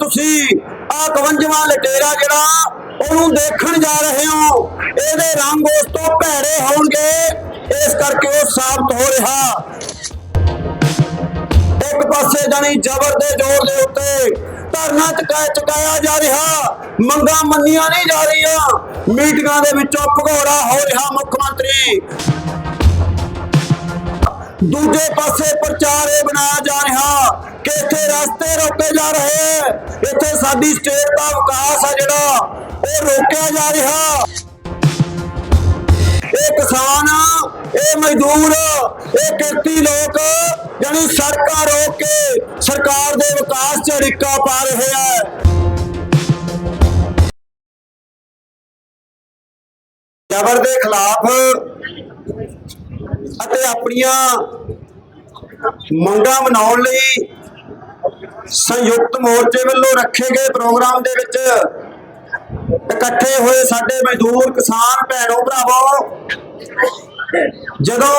ਤੁਸੀਂ ਆ 51ਵਾਂ ਲਟੇਰਾ ਜਿਹੜਾ ਉਹਨੂੰ ਦੇਖਣ ਜਾ ਰਹੇ ਹੋ, ਇਹਦੇ ਰੰਗ ਉਸ ਤੋਂ ਭੈੜੇ ਹੋਣਗੇ, ਇਸ ਕਰਕੇ ਉਹ ਸਾਬਤ ਹੋ ਰਿਹਾ। ਇੱਕ ਪਾਸੇ ਜਾਨੀ ਜ਼ਬਰ ਦੇ ਜ਼ੋਰ ਦੇ ਉੱਤੇ ਧਰਨਾ ਚੁਕਾਇਆ ਚੁਕਾਇਆ ਜਾ ਰਿਹਾ, ਮੰਗਾਂ ਮੰਨੀਆਂ ਨਹੀਂ ਜਾ ਰਹੀਆਂ, ਮੀਟਿੰਗਾਂ ਦੇ ਵਿੱਚੋਂ ਭਗੌੜਾ ਹੋ ਰਿਹਾ ਮੁੱਖ ਮੰਤਰੀ। ਦੂਜੇ ਪਾਸੇ ਪ੍ਰਚਾਰੇ ਇਹ ਬਣਾਇਆ ਜਾ ਰਿਹਾ ਕਿ ਇੱਥੇ ਰਸਤੇ ਰੋਕੇ ਜਾ ਰਹੇ ਹੈ। ਇੱਥੇ ਸਾਡੀ ਸਟੇਟ ਦਾ ਵਿਕਾਸ ਆ ਜਿਹੜਾ, ਉਹ ਰੋਕਿਆ ਜਾ ਰਿਹਾ ਇਹ ਕਿਸਾਨ, ਇਹ ਮਜ਼ਦੂਰ, ਇਹ ਕਿਰਤੀ ਲੋਕ ਜਾਨੀ ਸੜਕਾਂ ਰੋਕ ਕੇ ਸਰਕਾਰ ਦੇ ਵਿਕਾਸ 'ਚ ਰਿਕਾ ਪਾ ਰਹੇ ਹੈ ਜ਼ਬਰ ਦੇ ਖਿਲਾਫ ਅਤੇ ਆਪਣੀਆਂ ਮੰਗਾਂ ਮਨਾਉਣ ਲਈ ਸੰਯੁਕਤ ਮੋਰਚੇ ਵੱਲੋਂ ਰੱਖੇ ਗਏ ਪ੍ਰੋਗਰਾਮ ਦੇ ਵਿੱਚ ਇਕੱਠੇ ਹੋਏ ਸਾਡੇ ਮਜ਼ਦੂਰ ਕਿਸਾਨ ਭੈਣੋ ਭਰਾਵੋ, ਜਦੋਂ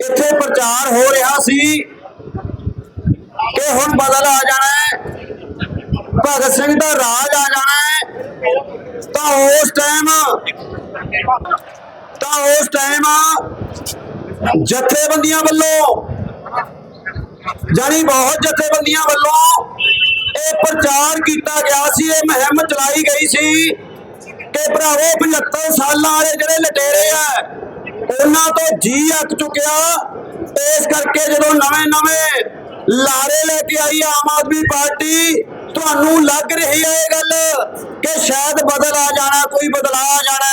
ਇੱਥੇ ਪ੍ਰਚਾਰ ਹੋ ਰਿਹਾ ਸੀ ਕਿ ਹੁਣ ਬਦਲ ਆ ਜਾਣਾ ਹੈ, ਭਗਤ ਸਿੰਘ ਦਾ ਰਾਜ ਆ ਜਾਣਾ ਹੈ, ਤਾਂ ਉਸ ਟਾਈਮ ਤਾਂ ਉਸ ਟਾਈਮ ਜਥੇਬੰਦੀਆਂ ਵੱਲੋਂ ਜਾਨੀ ਬਹੁਤ ਜਥੇਬੰਦੀਆਂ ਵੱਲੋਂ ਇਹ ਪ੍ਰਚਾਰ ਕੀਤਾ ਗਿਆ ਸੀ, ਇਹ ਮੁਹਿੰਮ ਚਲਾਈ ਗਈ ਸੀ ਕਿ ਭਰਾਵੋ 75 ਸਾਲਾਂ ਵਾਲੇ ਜਿਹੜੇ ਲਟੇਰੇ ਆ, ਉਹਨਾਂ ਤੋਂ ਜੀ ਅੱਕ ਚੁੱਕਿਆ। ਇਸ ਕਰਕੇ ਜਦੋਂ ਨਵੇਂ ਨਵੇਂ ਲਾਰੇ ਲੈ ਕੇ ਆਈ ਆਮ ਆਦਮੀ ਪਾਰਟੀ, ਤੁਹਾਨੂੰ ਲੱਗ ਰਹੀ ਹੈ ਇਹ ਗੱਲ ਕਿ ਸ਼ਾਇਦ ਬਦਲ ਆ ਜਾਣਾ, ਕੋਈ ਬਦਲਾ ਆ ਜਾਣਾ।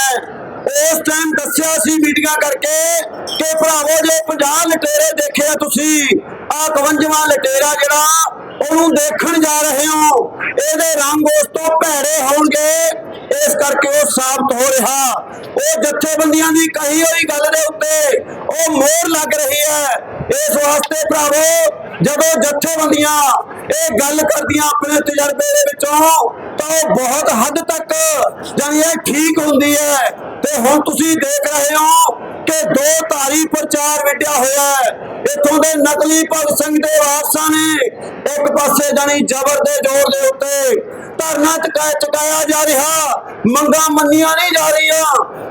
ਉਸ ਟਾਈਮ ਦੱਸਿਆ ਸੀ ਮੀਟਿੰਗਾਂ ਕਰਕੇ ਕਿ ਭਰਾਵੋ, ਜੇ 50 ਲਟੇਰੇ ਦੇਖਿਆ ਤੁਸੀਂ ਆ 51ਵਾਂ ਲਟੇਰਾ ਜਿਹੜਾ, ਉਹਨੂੰ ਦੇਖਣ ਜਾ ਰਹੇ ਹੋ। ਇਹਦੇ ਰੰਗ ਉਸ ਤੋਂ ਭੈੜੇ ਹੋਣਗੇ। ਇਸ ਕਰਕੇ ਉਹ ਸਾਬਤ ਹੋ ਰਿਹਾ। ਉਹ ਜਥੇਬੰਦੀਆਂ ਦੀ ਕਹੀ ਹੋਈ ਗੱਲ ਦੇ ਉੱਤੇ ਉਹ ਮੋਹਰ ਲੱਗ ਰਹੀ ਹੈ। ਇਸ ਵਾਸਤੇ ਭਰਾਵੋ, ਜਦੋਂ ਜਥੇਬੰਦੀਆਂ ਇਹ ਗੱਲ ਕਰਦੀਆਂ ਆਪਣੇ ਤਜਰਬੇ ਦੇ ਵਿੱਚੋਂ, ਤਾਂ ਉਹ ਬਹੁਤ ਹੱਦ ਤੱਕ ਜਾਨੀ ਇਹ ਠੀਕ ਹੁੰਦੀ ਹੈ। ਤੇ ਹੁਣ ਤੁਸੀਂ ਦੇਖ ਰਹੇ ਹੋ ਕਿ ਦੋ ਧਾਰੀ ਪ੍ਰਚਾਰ ਵਿੱਢਿਆ ਹੋਇਆ ਹੈ। ਇੱਥੋਂ ਦੇ ਨਕਲੀ ਭਗਤ ਸਿੰਘ ਦੇ ਵਾਰਸਾਂ ਨੇ ਇੱਕ ਪਾਸੇ ਜਾਨੀ ਜ਼ਬਰ ਦੇ ਜ਼ੋਰ ਦੇ ਉੱਤੇ ਧਰਨਾ ਚੁਕਾਇਆ ਚੁਕਾਇਆ ਜਾ ਰਿਹਾ। ਮੰਗਾਂ ਮੰਨੀਆਂ ਨਹੀਂ ਜਾ ਰਹੀਆਂ।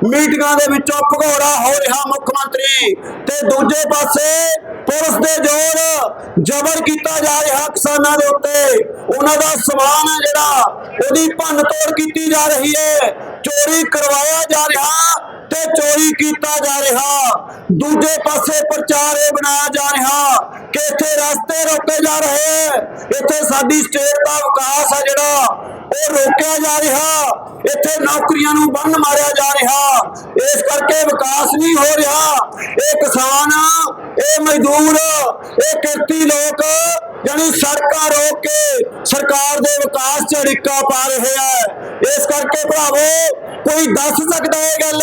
ਮੀਟਿੰਗਾਂ ਦੇ ਵਿੱਚੋਂ ਭਗੌੜਾ ਹੋ ਰਿਹਾ ਮੁੱਖ ਮੰਤਰੀ। ਤੇ ਦੂਜੇ ਪਾਸੇ ਪੁਲਿਸ ਦੇ ਜ਼ੋਰ ਜ਼ਬਰ ਕੀਤਾ ਜਾ ਰਿਹਾ ਕਿਸਾਨਾਂ ਦੇ ਉੱਤੇ। ਉਹਨਾਂ ਦਾ ਸਮਾਨ ਹੈ ਜਿਹੜਾ ਉਹਦੀ ਭੰਨ ਤੋੜ ਕੀਤੀ ਜਾ ਰਹੀ ਹੈ। ਚੋਰੀ ਕਰਵਾਇਆ ਜਾ ਰਿਹਾ। ਤੇ ਚੋਰੀ ਕੀਤਾ ਜਾ ਰਿਹਾ। ਦੂਜੇ ਪਾਸੇ ਪ੍ਰਚਾਰ ਇਹ ਬਣਾਇਆ ਜਾ ਰਿਹਾ ਕਿ ਇੱਥੇ ਰਸਤੇ ਰੋਕੇ ਜਾ ਰਹੇ ਇੱਥੇ ਸਾਡੀ ਸਟੇਟ ਦਾ ਵਿਕਾਸ ਆ ਜਿਹੜਾ, ਉਹ ਰੋਕਿਆ ਜਾ ਰਿਹਾ। ਇੱਥੇ ਨੌਕਰੀਆਂ ਨੂੰ ਬੰਨ ਮਾਰਿਆ ਜਾ ਰਿਹਾ। ਇਸ ਕਰਕੇ ਵਿਕਾਸ ਨਹੀਂ ਹੋ ਰਿਹਾ। ਇਹ ਕਿਸਾਨ, ਇਹ ਮਜ਼ਦੂਰ, ਇਹ ਕਿਰਤੀ ਲੋਕ ਜਾਨੀ ਸੜਕਾਂ ਰੋਕ ਕੇ ਸਰਕਾਰ ਦੇ ਵਿਕਾਸ 'ਚ ਰਿਕਾ ਪਾ ਰਹੇ ਹੈ। ਇਸ ਭਰਾਵੋ ਕੋਈ ਦੱਸ ਸਕਦਾ ਇਹ ਗੱਲ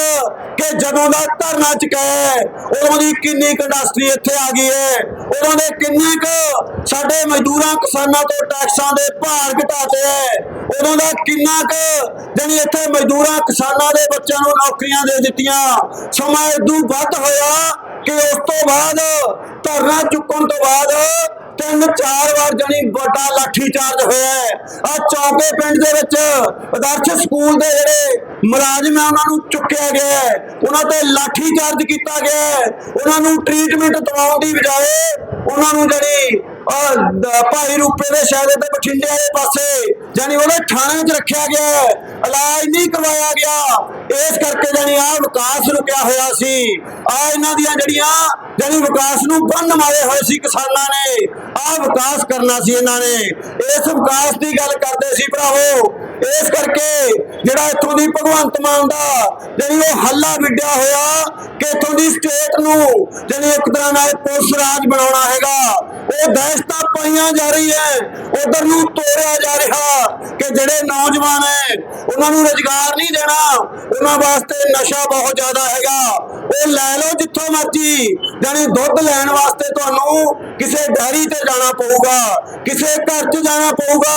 ਕਿ ਜਦੋਂ ਦਾ ਧਰਨਾ ਚੁਕਾਇਆ ਉਦੋਂ ਦੀ ਕਿੰਨੀ ਕੁ ਇੰਡਸਟਰੀ ਇੱਥੇ ਆ ਗਈ ਹੈ। ਉਦੋਂ ਦੇ ਕਿੰਨੇ ਕੁ ਸਾਡੇ ਮਜ਼ਦੂਰਾਂ ਕਿਸਾਨਾਂ ਤੋਂ ਟੈਕਸਾਂ ਦੇ ਭਾਰ ਘਟਾਤੇ ਹੈ। ਉਦੋਂ ਦਾ ਕਿੰਨਾ ਕੁ ਜਾਨੀ ਇੱਥੇ ਮਜ਼ਦੂਰਾਂ ਕਿਸਾਨਾਂ ਦੇ ਬੱਚਿਆਂ ਨੂੰ ਨੌਕਰੀਆਂ ਦੇ ਦਿੱਤੀਆਂ। ਸਮਾਂ ਇਦੋਂ ਵੱਧ ਹੋਇਆ ਕਿ ਉਸ ਤੋਂ ਬਾਅਦ ਧਰਨਾ ਚੁੱਕਣ ਤੋਂ ਬਾਅਦ ਤਿੰਨ ਚਾਰ ਵਾਰ ਜਣੀ ਵੱਡਾ ਲਾਠੀ ਚਾਰਜ ਹੋਇਆ ਆ ਚੌਕੇ ਪਿੰਡ ਦੇ ਵਿੱਚ ਆਦਰਸ਼ ਸਕੂਲ ਦੇ ਜਿਹੜੇ ਮੁਲਾਜ਼ਮ ਆ ਉਹਨਾਂ ਨੂੰ ਚੁੱਕਿਆ ਗਿਆ ਉਹਨਾਂ ਤੇ ਲਾਠੀ ਚਾਰਜ ਕੀਤਾ ਗਿਆ ਉਹਨਾਂ ਨੂੰ ਟ੍ਰੀਟਮੈਂਟ ਦਿਵਾਉਣ ਦੀ ਬਜਾਏ ਉਹਨਾਂ ਨੂੰ ਜਿਹੜੀ ਆਹ, ਭਾਈ ਰੂਪੇ ਦੇ ਸ਼ਹਿਰ ਤੇ ਬਠਿੰਡੇ ਵਾਲੇ ਪਾਸੇ ਜਾਨੀ ਉਹਦੇ ਥਾਣੇ 'ਚ ਰੱਖਿਆ ਗਿਆ ਹੈ। ਇਲਾਜ ਨਹੀਂ ਕਰਵਾਇਆ ਗਿਆ। ਇਸ ਕਰਕੇ ਜਾਨੀ ਆ ਵਿਕਾਸ ਰੁਕਿਆ ਹੋਇਆ ਸੀ। ਆ ਇਹਨਾਂ ਦੀਆਂ ਜਿਹੜੀਆਂ ਜਾਨੀ ਵਿਕਾਸ ਨੂੰ ਬੰਨ ਮਾਰੇ ਹੋਏ ਸੀ ਕਿਸਾਨਾਂ ਨੇ ਆ ਵਿਕਾਸ ਕਰਨਾ ਸੀ ਇਹਨਾਂ ਨੇ। ਇਸ ਵਿਕਾਸ ਦੀ ਗੱਲ ਕਰਦੇ ਸੀ ਭਰਾਵੋ, ਇਸ ਕਰਕੇ ਜਿਹੜਾ ਇੱਥੋਂ ਦੀ ਭਗਵੰਤ ਮਾਨ ਦਾ ਜਿਹੜੀ ਉਹ ਹੱਲਾ ਵਿੱਢਿਆ ਹੋਇਆ ਕਿ ਇੱਥੋਂ ਦੀ ਸਟੇਟ ਨੂੰ ਜਿਹੜੀ ਇੱਕ ਤਰ੍ਹਾਂ ਨਾਲ ਪੁਲਿਸ ਰਾਜ ਬਣਾਉਣਾ ਹੈਗਾ। ਉਹ ਦਹਿਸ਼ਤਾਂ ਪਾਈਆਂ ਜਾ ਰਹੀ ਹੈ ਉਧਰ ਨੂੰ ਤੋੜਿਆ ਜਾ ਰਿਹਾ ਕਿ ਜਿਹੜੇ ਨੌਜਵਾਨ ਹੈ ਉਹਨਾਂ ਨੂੰ ਰੁਜ਼ਗਾਰ ਨਹੀਂ ਦੇਣਾ। ਉਹਨਾਂ ਵਾਸਤੇ ਨਸ਼ਾ ਬਹੁਤ ਜ਼ਿਆਦਾ ਹੈਗਾ। ਉਹ ਲੈ ਲਓ ਜਿੱਥੋਂ ਮਰਜ਼ੀ ਜਾਨੀ ਦੁੱਧ ਲੈਣ ਵਾਸਤੇ ਤੁਹਾਨੂੰ ਕਿਸੇ ਡੈਰੀ ਤੇ ਜਾਣਾ ਪਊਗਾ, ਕਿਸੇ ਘਰ 'ਚ ਜਾਣਾ ਪਊਗਾ।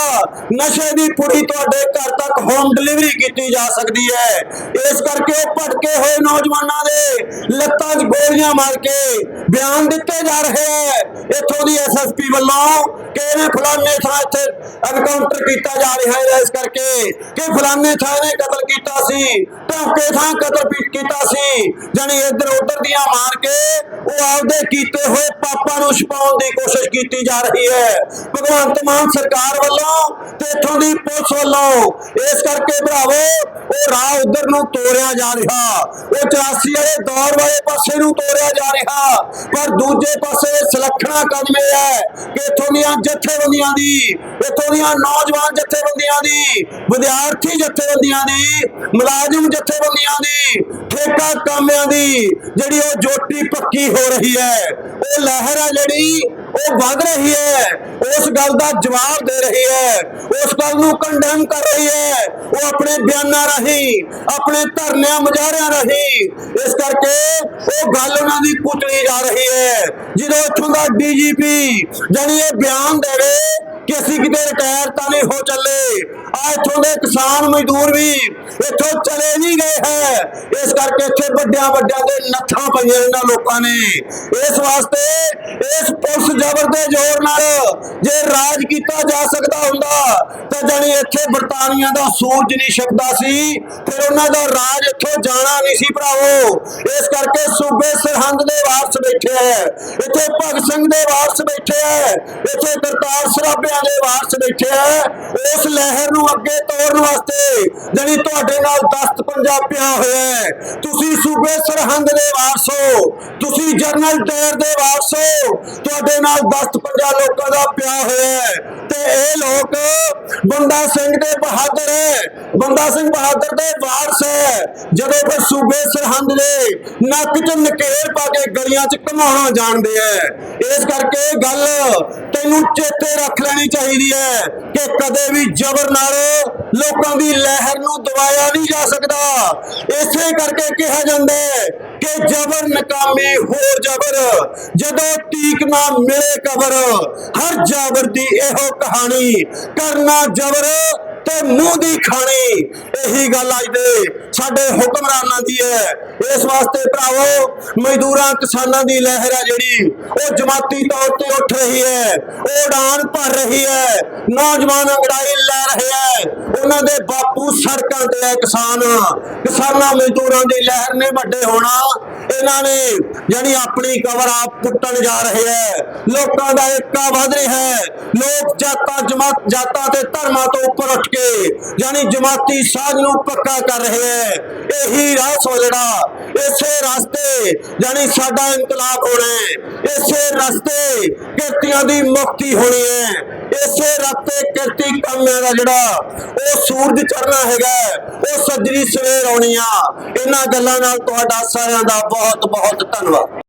ਨਸ਼ੇ ਦੀ ਪੁੜੀ ਤੁਹਾਡੇ ਘਰ ਤੱਕ ਹੋਮ ਡਿਲੀਵਰੀ ਕੀਤੀ ਜਾ ਸਕਦੀ ਹੈ। ਇਸ ਕਰਕੇ ਉਹ ਭਟਕੇ ਹੋਏ ਨੌਜਵਾਨਾਂ ਦੇ ਲੱਤਾਂ 'ਚ ਗੋਲੀਆਂ ਮਾਰ ਕੇ ਬਿਆਨ ਦਿੱਤੇ ਜਾ ਰਹੇ ਹੈ। ਇੱਥੋਂ ਦੀ ਐਸਐਸਪੀ ਵੱਲੋਂ ਕਿ ਇਹਨੇ ਫਲਾਣੇ ਥਾਂ ਇੱਥੇ ਐਨਕਾਊਂਟਰ ਕੀਤਾ ਜਾ ਰਿਹਾ ਹੈ। ਇਸ ਕਰਕੇ ਕਿ ਫਲਾਣੇ ਥਾਂ ਨੇ ਕਤਲ ਕੀਤਾ ਸੀ। ਧੌਕੇ ਥਾਂ ਕਤਲ ਕੀਤਾ ਸੀ। ਜਾਨੀ ਇੱਧਰ ਉੱਧਰ ਦੀਆਂ ਮਾਰ ਕੇ ਉਹ ਆਪਦੇ ਕੀਤੇ ਹੋਏ ਪਾਪਾਂ ਨੂੰ ਛਪਾਉਣ ਦੀ ਕੋਸ਼ਿਸ਼ ਕੀਤੀ ਜਾ ਰਹੀ ਹੈ। ਭਗਵੰਤ ਮਾਨ ਸਰਕਾਰ ਵੱਲੋਂ ਤੇ ਇੱਥੋਂ ਦੀ ਪੁਲਿਸ ਵੱਲੋਂ ਇਸ ਕਰਕੇ ਭਰਾਵੋ ਉਹ ਰਾਹ ਉਧਰ ਨੂੰ ਤੋੜਿਆ ਜਾ ਰਿਹਾ। ਉਹ 84 ਵਾਲੇ ਦੌਰ ਵਾਲੇ ਪਾਸੇ ਨੂੰ ਤੋਰਿਆ ਜਾ ਰਿਹਾ। ਪਰ ਦੂਜੇ ਪਾਸੇ ਸੁਲੱਖਣਾ ਕਦਮ ਇਹ ਹੈ ਕਿ ਇੱਥੋਂ ਦੀਆਂ ਜਥੇਬੰਦੀਆਂ ਦੀ, ਇੱਥੋਂ ਦੀਆਂ ਨੌਜਵਾਨ ਜਥੇਬੰਦੀਆਂ ਦੀ, ਵਿਦਿਆਰਥੀ ਜਥੇਬੰਦੀਆਂ ਦੀ, ਮੁਲਾਜ਼ਮ ਜਥੇਬੰਦੀਆਂ ਦੀ ਕਾਮਿਆਂ ਦੀ ਜਿਹੜੀ ਉਹ ਜੋਟੀ ਪੱਕੀ ਹੋ ਰਹੀ ਹੈ, ਉਹ ਲਹਿਰ ਆ ਜਿਹੜੀ, ਉਹ ਵੱਧ ਰਹੀ ਹੈ, ਉਸ ਗੱਲ ਦਾ ਜਵਾਬ ਦੇ ਰਹੀ ਹੈ, ਉਸ ਗੱਲ ਨੂੰ ਕੰਡਮ ਕਰ ਰਹੀ ਹੈ, ਉਹ ਆਪਣੇ ਬਿਆਨਾਂ ਰਾਹੀਂ, ਆਪਣੇ ਧਰਨਿਆਂ ਮੁਜ਼ਾਹਰਿਆਂ ਰਾਹੀਂ ਇਸ ਕਰਕੇ ਉਹ ਗੱਲ ਉਹਨਾਂ ਦੀ ਕੁਚਲੀ ਜਾ ਰਹੀ ਹੈ। ਜਦੋਂ ਇੱਥੋਂ ਦਾ ਡੀਜੀਪੀ ਜਾਨੀ ਇਹ ਬਿਆਨ ਦੇਵੇ ਕਿ ਅਸੀਂ ਕਿਤੇ ਰਿਟਾਇਰ ਤਾਂ ਨਹੀਂ ਹੋ ਚੱਲੇ, ਆ ਇੱਥੋਂ ਦੇ ਕਿਸਾਨ ਮਜ਼ਦੂਰ ਵੀ ਇੱਥੋਂ ਚਲੇ ਨਹੀਂ ਗਏ ਹੈ। ਇਸ ਕਰਕੇ ਇੱਥੇ ਵੱਡਿਆਂ ਵੱਡਿਆਂ ਦੇ ਨੱਥਾਂ ਪਈਆਂ ਇਹਨਾਂ ਲੋਕਾਂ ਨੇ। ਇਸ ਵਾਸਤੇ ਇਸ ਪੁਲਿਸ ਜ਼ਬਰ ਦੇ ਜ਼ੋਰ ਨਾਲ ਜੇ ਰਾਜ ਕੀਤਾ ਜਾ ਸਕਦਾ ਹੁੰਦਾ, ਤਾਂ ਜਾਣੀ ਇੱਥੇ ਬਰਤਾਨੀਆਂ ਦਾ ਸੂਰਜ ਨਹੀਂ ਛਿਪਦਾ ਸੀ, ਫਿਰ ਉਹਨਾਂ ਦਾ ਰਾਜ ਇੱਥੋਂ ਜਾਣਾ ਨਹੀਂ ਸੀ ਭਰਾਵੋ ਇਸ ਕਰਕੇ ਸੂਬੇ ਸਰਹੰਦ ਦੇ ਵਾਰਸ ਬੈਠੇ ਹੈ ਇੱਥੇ ਭਗਤ ਸਿੰਘ ਦੇ ਵਾਰਸ ਬੈਠੇ ਹੈ ਇੱਥੇ ਕਰਤਾਰ ਸਰਾਭਿਆਂ ਦੇ ਵਾਰਸ ਬੈਠੇ ਹੈ ਉਸ ਲਹਿਰ ਨੂੰ ਅੱਗੇ ਤੋੜਨ ਵਾਸਤੇ ਜਿਹੜੀ ਤੁਹਾਡੇ ਨਾਲ ਦਸਤ ਪੰਜਾਬ ਪਿਆ ਹੋਇਆ ਹੈ, ਤੁਸੀਂ ਸੂਬੇ ਸਰਹੰਦ ਦੇ ਵਾਰਸ ਹੋ। ਤੁਸੀਂ ਜਰਨਲ ਟਾਇਰ ਦੇ ਵਾਰਸ ਹੋ। ਤੁਹਾਡੇ ਨਾਲ ਦਸਤ ਪੰਜਾਬ ਲੋਕਾਂ ਦਾ ਪਿਆ ਹੋਇਆ ਹੈ। ਤੇ ਇਹ ਲੋਕ ਬੰਦਾ ਸਿੰਘ ਦੇ ਬਹਾਦਰ ਹੈ। ਬੰਦਾ ਸਿੰਘ ਬਹਾਦਰ ਦੇ ਵਾਰਸ ਹੈ। ਜਦੋਂ ਫਿਰ ਸੂਬੇ ਸਰਹੰਦ ਦੇ ਨੱਕ 'ਚ ਨਕੇਰ ਪਾ ਕੇ ਗਲੀਆਂ 'ਚ ਘਮਾਉਣਾ ਜਾਣਦੇ ਐ। ਇਸ ਕਰਕੇ ਗੱਲ ਤੈਨੂੰ ਚੇਤੇ ਰੱਖ ਲੈਣੀ ਚਾਹੀਦੀ ਹੈ ਕਿ ਕਦੇ ਵੀ ਜ਼ਬਰ ਨਾਲ ਲੋਕਾਂ ਦੀ ਲਹਿਰ ਨੂੰ ਦਬਾਇਆ ਨਹੀਂ ਜਾ ਸਕਦਾ। ਇਸੇ ਕਰਕੇ ਕਿਹਾ ਜਾਂਦਾ ਕਿ ਜ਼ਬਰ ਨਕਾਮੀ ਹੋਰ ਜ਼ਬਰ, ਜਦੋਂ ਤੀਕ ਨਾ ਮਿਲੇ ਕਬਰ, ਹਰ ਜ਼ਬਰ ਦੀ ਇਹੋ ਕਹਾਣੀ, ਕਰਨਾ ਜ਼ਬਰ ਤੇ ਮੂੰਹ ਦੀ ਖਾਣੀ। ਇਹੀ ਗੱਲ ਅੱਜ ਦੇ ਸਾਡੇ ਹੁਕਮਰਾਨਾਂ ਦੀ ਹੈ। ਇਸ ਵਾਸਤੇ ਭਰਾਵੋ, ਮਜ਼ਦੂਰਾਂ ਕਿਸਾਨਾਂ ਦੀ ਲਹਿਰ ਹੈ ਜਿਹੜੀ, ਉਹ ਜਮਾਤੀ ਤੌਰ ਤੇ ਉੱਠ ਰਹੀ ਹੈ। ਉਹ ਉਡਾਨ ਭਰ ਰਹੀ ਹੈ। ਨੌਜਵਾਨ ਅੰਗੜਾਈ ਲੈ ਰਹੇ ਹੈ। ਉਹਨਾਂ ਦੇ ਬਾਪੂ ਸੜਕਾਂ ਤੇ ਹੈ ਕਿਸਾਨ। ਕਿਸਾਨਾਂ ਮਜ਼ਦੂਰਾਂ ਦੀ ਲਹਿਰ ਨੇ ਵੱਡੇ ਹੋਣਾ। ਇਹਨਾਂ ਨੇ ਯਾਨੀ ਆਪਣੀ ਕਬਰ ਆਪ ਪੁੱਟਣ ਜਾ ਰਹੇ ਹੈ। ਲੋਕਾਂ ਦਾ ਏਕਾ ਵਧ ਰਿਹਾ ਹੈ। ਲੋਕ ਜਾਤਾਂ ਜਮਾਤ ਜਾਤਾਂ ਤੇ ਧਰਮਾਂ ਤੋਂ ਉੱਪਰ ਉੱਠ ਕੇ ਯਾਨੀ ਜਮਾਤੀ ਸਾਧ ਨੂੰ ਪੱਕਾ ਕਰ ਰਹੇ ਹੈ। ਇਹੀ ਰਾਹ ਸੋ ਜਿਹੜਾ ਇਸੇ ਰਸਤੇ ਯਾਨੀ ਸਾਡਾ ਇਨਕਲਾਬ ਹੋਣਾ ਹੈ। ਇਸੇ ਰਸਤੇ ਕਿਰਤੀਆਂ ਦੀ ਮੁਕਤੀ ਹੋਣੀ ਹੈ। ਇਸੇ ਰਸਤੇ ਕਿਰਤੀ ਕਾਮਿਆਂ ਦਾ ਜਿਹੜਾ ਉਹ ਸੂਰਜ ਚੜ੍ਹਨਾ ਹੈਗਾ, ਉਹ ਸੱਜਰੀ ਸਵੇਰ ਆਉਣੀ ਆ। ਇਹਨਾਂ ਗੱਲਾਂ ਨਾਲ ਤੁਹਾਡਾ ਸਾਰਿਆਂ ਦਾ ਬਹੁਤ ਬਹੁਤ ਧੰਨਵਾਦ।